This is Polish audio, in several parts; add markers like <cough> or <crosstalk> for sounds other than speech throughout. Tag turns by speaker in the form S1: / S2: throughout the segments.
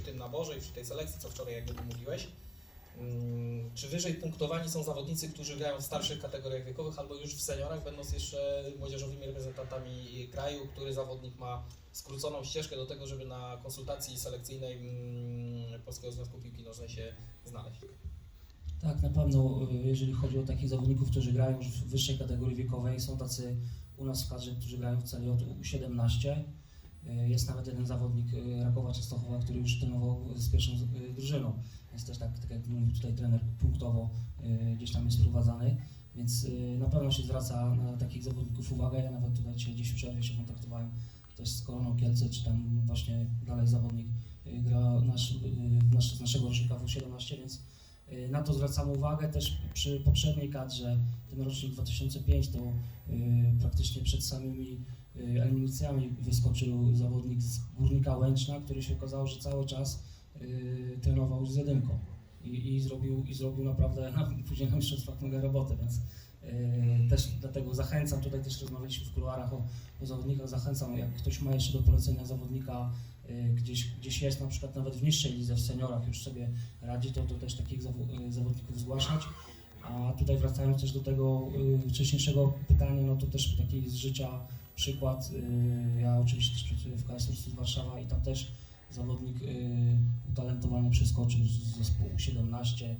S1: przy tym naborze i przy tej selekcji, co wczoraj jakby mówiłeś, mm, czy wyżej punktowani są zawodnicy, którzy grają w starszych kategoriach wiekowych albo już w seniorach, będąc jeszcze młodzieżowymi reprezentantami kraju, który zawodnik ma skróconą ścieżkę do tego, żeby na konsultacji selekcyjnej mm, Polskiego Związku Piłki Nożnej się znaleźć?
S2: Tak, na pewno, y, jeżeli chodzi o takich zawodników, którzy grają już w wyższej kategorii wiekowej, są tacy u nas w kadrze, którzy grają w celi od U17. Y, Jest nawet jeden zawodnik y, Rakowa Częstochowa, który już trenował z pierwszą y, drużyną. Jest też tak, tak jak mówił tutaj trener, punktowo gdzieś tam jest prowadzany, więc na pewno się zwraca na takich zawodników uwagę. Ja nawet tutaj dzisiaj gdzieś w przerwie się kontaktowałem też z Koroną Kielce, czy tam właśnie dalej zawodnik gra nasz, nasz, naszego rocznika W17, więc Na to zwracamy uwagę też przy poprzedniej kadrze, ten rocznik 2005 to y, praktycznie przed samymi y, eliminacjami wyskoczył zawodnik z Górnika Łęczna, który się okazało, że cały czas y, trenował z jedynką. I, i, zrobił, i zrobił naprawdę na, <laughs> później na mistrzostwach mega robotę, więc y, też dlatego zachęcam, tutaj też rozmawialiśmy w kuluarach o, o zawodnikach, zachęcam, jak ktoś ma jeszcze do polecenia zawodnika y, gdzieś, gdzieś jest na przykład nawet w niższej lidze, w seniorach już sobie radzi, to, to też takich y, zawodników zgłaszać. A tutaj wracając też do tego y, wcześniejszego pytania, no to też taki z życia przykład. y, Ja oczywiście też pracuję w KS z Warszawa i tam też zawodnik y, utalentowany przeskoczył z zespołu 17.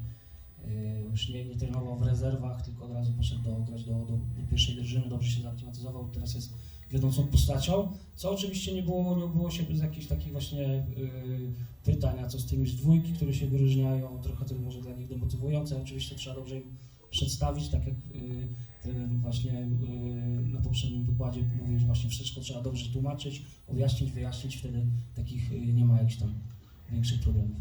S2: y, Już nie, nie trenował w rezerwach, tylko od razu poszedł do, grać do, do, pierwszej drużyny, dobrze się zaklimatyzował, teraz jest wiodącą postacią, co oczywiście nie było, nie było się bez jakichś takich właśnie y, pytań, a co z tymi z dwójki, które się wyróżniają, trochę to może dla nich demotywujące, oczywiście trzeba dobrze im przedstawić, tak jak y, trener właśnie y, na poprzednim wykładzie mówił, że właśnie wszystko trzeba dobrze tłumaczyć, objaśnić, wyjaśnić, wtedy takich y, nie ma jakichś tam większych problemów.